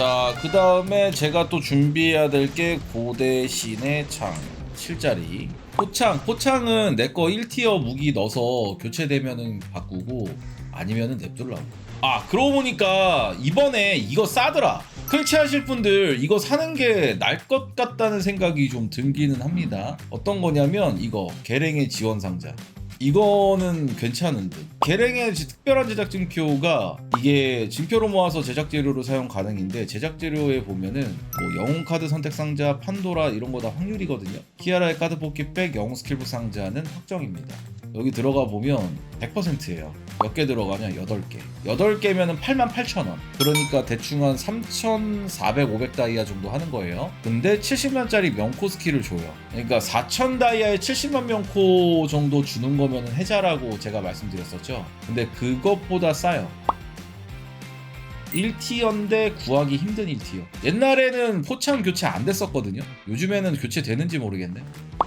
자, 그 다음에 제가 또 준비해야 될 게 고대 신의 창 7짜리. 포창, 포창은 내 거 1티어 무기 넣어서 교체되면은 바꾸고 아니면은 냅둘라고. 아, 그러고 보니까 이번에 이거 싸더라. 클치하실 분들 이거 사는 게 날 것 같다는 생각이 좀 들기는 합니다. 어떤 거냐면 이거 계랭의 지원 상자. 이거는 괜찮은 듯. 계랭의 지- 특별한 제작 증표가 이게 증표로 모아서 제작 재료로 사용 가능인데 제작 재료에 보면은 뭐 영웅 카드 선택 상자, 판도라 이런 거 다 확률이거든요. 키아라의 카드 뽑기 백 영웅 스킬북 상자는 확정입니다. 여기 들어가 보면 100%예요. 몇 개 들어가냐? 8개. 8개면은 88,000원. 그러니까 대충 한 3,400, 500 다이아 정도 하는 거예요. 근데 70만짜리 명코 스킬을 줘요. 그러니까 4,000 다이아에 70만 명코 정도 주는 거면은 해자라고 제가 말씀드렸었죠. 근데 그것보다 싸요. 1티어인데 구하기 힘든 1티어. 옛날에는 포창 교체 안 됐었거든요. 요즘에는 교체 되는지 모르겠네.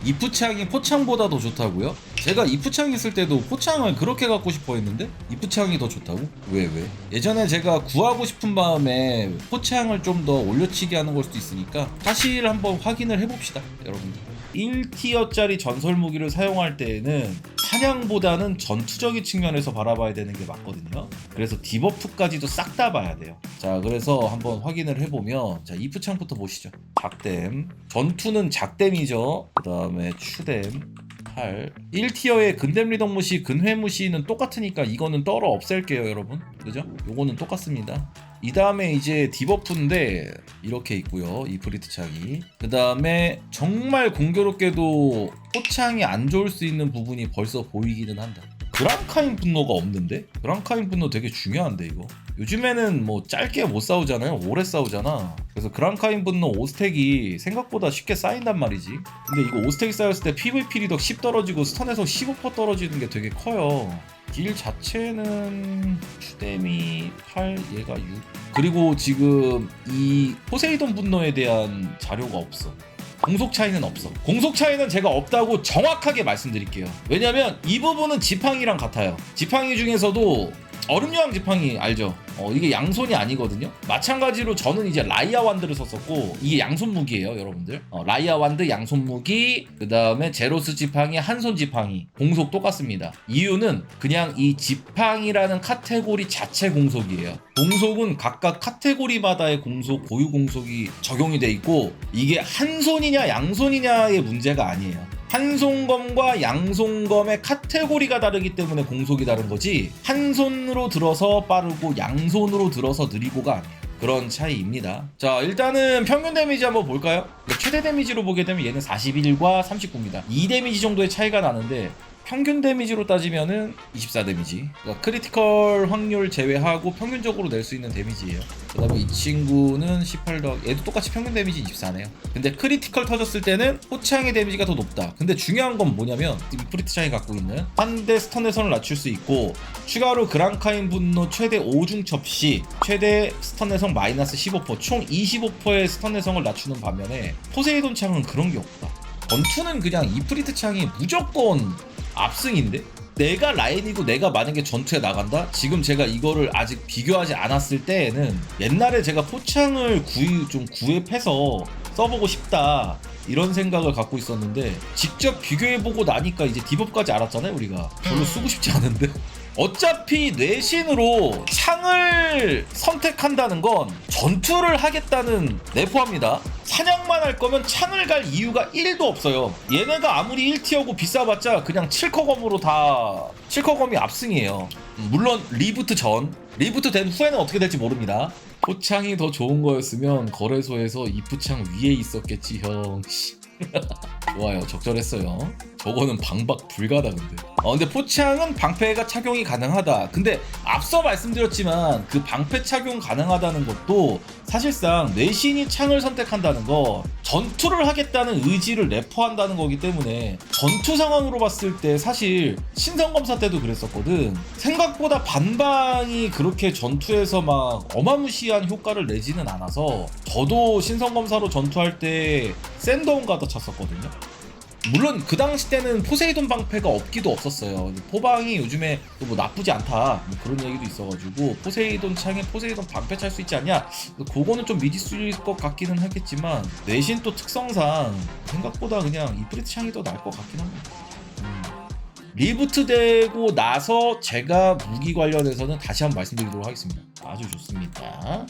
이프창이 포창보다 더 좋다고요? 제가 이프창 있을 때도 포창을 그렇게 갖고 싶어 했는데 이프창이 더 좋다고? 왜 왜? 예전에 제가 구하고 싶은 마음에 포창을 좀 더 올려치기 하는 걸 수도 있으니까 사실 한번 확인을 해봅시다 여러분들 1티어짜리 전설 무기를 사용할 때에는 사냥보다는 전투적인 측면에서 바라봐야 되는 게 맞거든요. 그래서 디버프까지도 싹 다 봐야 돼요. 자, 그래서 한번 확인을 해보면, 자, 이프창부터 보시죠. 작댐. 전투는 작댐이죠. 그 다음에 추댐. 8. 1티어의 근댐리 덕무시, 근회무시는 똑같으니까 이거는 떨어 없앨게요, 여러분. 그죠? 요거는 똑같습니다. 이 다음에 이제 디버프인데 이렇게 있고요. 이 브리트 창이. 그 다음에 정말 공교롭게도 포창이 안 좋을 수 있는 부분이 벌써 보이기는 한다. 그랑카인 분노가 없는데? 그랑카인 분노 되게 중요한데 이거. 요즘에는 뭐 짧게 못 싸우잖아요. 오래 싸우잖아. 그래서 그랑카인 분노 5스택이 생각보다 쉽게 쌓인단 말이지. 근데 이거 5스택이 쌓였을 때 PVP 리덕 10 떨어지고 스턴에서 15% 떨어지는 게 되게 커요. 딜 자체는 추데미 8 얘가 6 그리고 지금 이 포세이돈 분노에 대한 자료가 없어. 공속 차이는 없어. 공속 차이는 제가 없다고 정확하게 말씀드릴게요. 왜냐면 이 부분은 지팡이랑 같아요. 지팡이 중에서도 얼음유황 지팡이 알죠? 어, 이게 양손이 아니거든요. 마찬가지로 저는 이제 라이아 완드를 썼었고 이게 양손 무기예요, 여러분들. 어, 라이아 완드 양손 무기, 그 다음에 제로스 지팡이 한손 지팡이 공속 똑같습니다. 이유는 그냥 이 지팡이라는 카테고리 자체 공속이에요. 공속은 각각 카테고리마다의 공속, 고유 공속이 적용이 돼 있고 이게 한 손이냐 양손이냐의 문제가 아니에요. 한 손검과 양손검의 카테고리가 다르기 때문에 공속이 다른 거지 한 손으로 들어서 빠르고 양손으로 들어서 느리고가 아니에요. 그런 차이입니다. 자, 일단은 평균 데미지 한번 볼까요? 최대 데미지로 보게 되면 얘는 41과 39입니다. 2 데미지 정도의 차이가 나는데 평균 데미지로 따지면은 24 데미지. 그러니까 크리티컬 확률 제외하고 평균적으로 낼 수 있는 데미지예요. 그 다음에 이 친구는 18 더하기 얘도 똑같이 평균 데미지 24네요. 근데 크리티컬 터졌을 때는 호창의 데미지가 더 높다. 근데 중요한 건 뭐냐면 이 프리트 창이 갖고 있는 한 대 스턴의 선을 낮출 수 있고 추가로 그랑카인 분노 최대 5중 첩시 최대 스턴의 성 마이너스 15%총 25%의 스턴의 성을 낮추는 반면에 포세이돈 창은 그런 게 없다. 전투는 그냥 이 프리트 창이 무조건 압승인데? 내가 라인이고 내가 만약에 전투에 나간다? 지금 제가 이거를 아직 비교하지 않았을 때에는 옛날에 제가 포창을 구입, 좀 구입해서 써보고 싶다. 이런 생각을 갖고 있었는데 직접 비교해보고 나니까 이제 디버프까지 알았잖아요 우리가 별로 쓰고 싶지 않은데 어차피 뇌신으로 창을 선택한다는 건 전투를 하겠다는 내포합니다. 사냥만 할 거면 창을 갈 이유가 1도 없어요. 얘네가 아무리 1티어고 비싸봤자 그냥 7커 검으로 다 7커 검이 압승이에요. 음, 물론 리부트 전, 리부트 된 후에는 어떻게 될지 모릅니다. 포창이 더 좋은 거였으면 거래소에서 이프창 위에 있었겠지 형. 씨. 좋아요. 적절했어요. 저거는 방박 불가다 근데. 어 근데 포창은 방패가 착용이 가능하다. 근데 앞서 말씀드렸지만 그 방패 착용 가능하다는 것도 사실상 내신이 창을 선택한다는 거 전투를 하겠다는 의지를 내포한다는 거기 때문에 전투 상황으로 봤을 때 사실 신성검사 때도 그랬었거든. 생각보다 반방이 그렇게 전투에서 막 어마무시한 효과를 내지는 않아서 저도 신성검사로 전투할 때 샌더운 가더 쳤었거든요 물론 그 당시 때는 포세이돈 방패가 없기도 없었어요. 포방이 요즘에 또 뭐 나쁘지 않다 뭐 그런 얘기도 있어가지고 포세이돈 창에 포세이돈 방패 찰 수 있지 않냐? 그거는 좀 미디수일 것 같기는 하겠지만 내신 또 특성상 생각보다 그냥 이프리트 창이 더 나을 것 같긴 합니다. 음. 리부트 되고 나서 제가 무기 관련해서는 다시 한번 말씀드리도록 하겠습니다. 아주 좋습니다.